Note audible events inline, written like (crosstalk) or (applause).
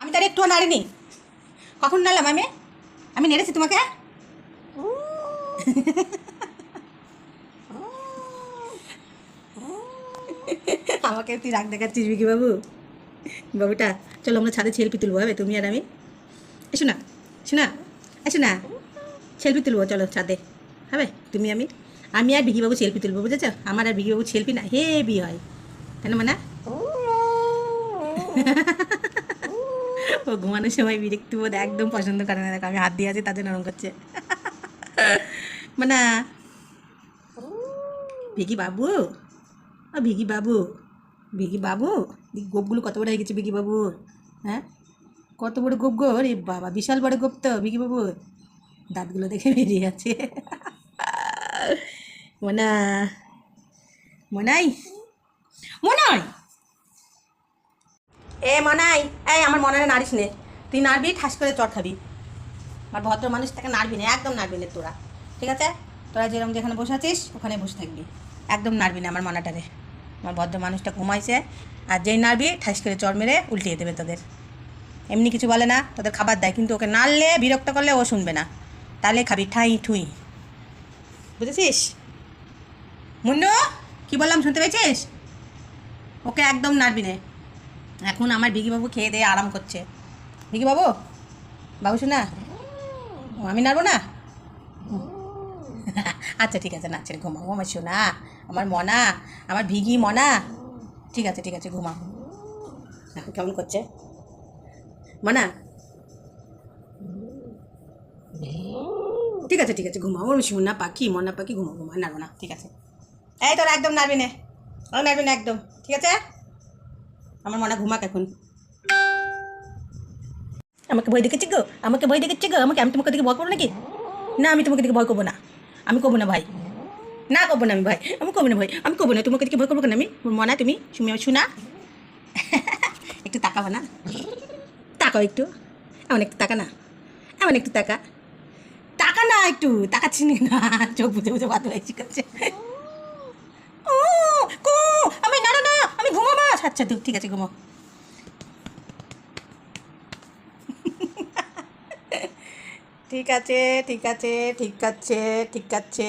আমি তার একটুও নাড়িনি। কখন নাড়লাম আমি? আমি নেড়েছি তোমাকে? আমাকে তুই রাগ দেখাচ্ছিস, বিকি বাবু। বাবুটা, চলো আমরা ছাদে সেলফি তুলবো, হবে? তুমি আর আমি। এসো না এসো না এসো না। সেলফি তুলবো, চলো ছাদে। হবে? তুমি, আমি? আমি আর বিকিবাবু সেলফি তুলবো, বুঝেছ? আমার আর বিকিবাবু সেলফি না হেভি হয়। তাই না মানে? ও ঘুমানোর সময় বিরক্তি বোধ একদম পছন্দ করে না, দেখো, আমি হাত দিয়ে আছি তাদের নরম করছে। মানে? ভিকি বাবু ও ভিকি বাবু ভিকি বাবু গোপগুলো কত বড় হয়ে গেছে ভিকি বাবু হ্যাঁ? কত বড় গোপ গো? রে বাবা, বিশাল বড় গোপ তো ভিকি বাবু দাঁতগুলো দেখে বেরিয়ে যাচ্ছে। মনা মনাই মনাই এ, মনাই। এই, আমার মনারে নাড়িস নে। তুই নাড়বি, ঠাস করে চট খাবি। আমার ভদ্র মানুষ তাকে নাড়বি না, একদম নাড়বি না তোরা। ঠিক আছে? তোরা যেরকম যেখানে বসে আছিস ওখানে বসে থাকবি। একদম নাড়বি না আমার মনাটারে। আমার ভদ্র মানুষটা ঘুমাইছে। আর যেই নাড়বি, ঠাস করে চট মেরে উল্টিয়ে দেবে তোদের। এমনি কিছু বলে না, তোদের খাবার দেয়। কিন্তু ওকে নাড়লে, বিরক্ত করলে ও শুনবে না। তাহলে খাবি ঠাই ঠুই বুঝেছিস? মুন্নু, কি বললাম, শুনতে পেয়েছিস? ওকে একদম নাড়বি না। এখন আমার বিকিবাবু খেয়ে দিয়ে আরাম করছে। বিকিবাবু, বাবু শোনা আমি নাড়বো না? (laughs) আচ্ছা ঠিক আছে নাচের ঘুমাবো। আমার শোনা আমার মনা, আমার ভিগি মনা। ঠিক আছে ঠিক আছে, ঘুমাও। দেখো কেমন করছে? মনা? ঠিক আছে ঠিক আছে, ঘুমাও। আমার শোনা পাখি, মনা পাখি ঘুমাও ঘুমা নাড়বো না। ঠিক আছে। এই তোরা একদম নাড়বি না। ও নাড়বি না একদম, ঠিক আছে? আমার মনে ঘুমাক এখন। আমাকে ভয় দেখেছি গো? আমাকে ভয় দেখেছি গো? আমাকে আমি তোমাকে দিকে ভয় করব নাকি? না, আমি তোমাকে দিকে ভয় করব না। আমি করব না ভাই। না, করব না আমি ভাই। আমি করব না ভাই। আমি করব না। তোমাকে দিকে ভয় করব কেন আমি? মনে, তুমি? তুমি শোনা (laughs) একটু তাকাবো না। তাকাও একটু। এমন একটু তাকা না। এমন একটু তাকা। টাকা না একটু। তাকাচ্ছি না। চোখ বুঝে বুঝে বাদ হয়েছি করছে ও কো আমি না না না আমি ঘুমাবো আচ্ছা তুই ঠিক আছে ঘুমো ঠিক আছে ঠিক আছে ঠিক আছে ঠিক আছে।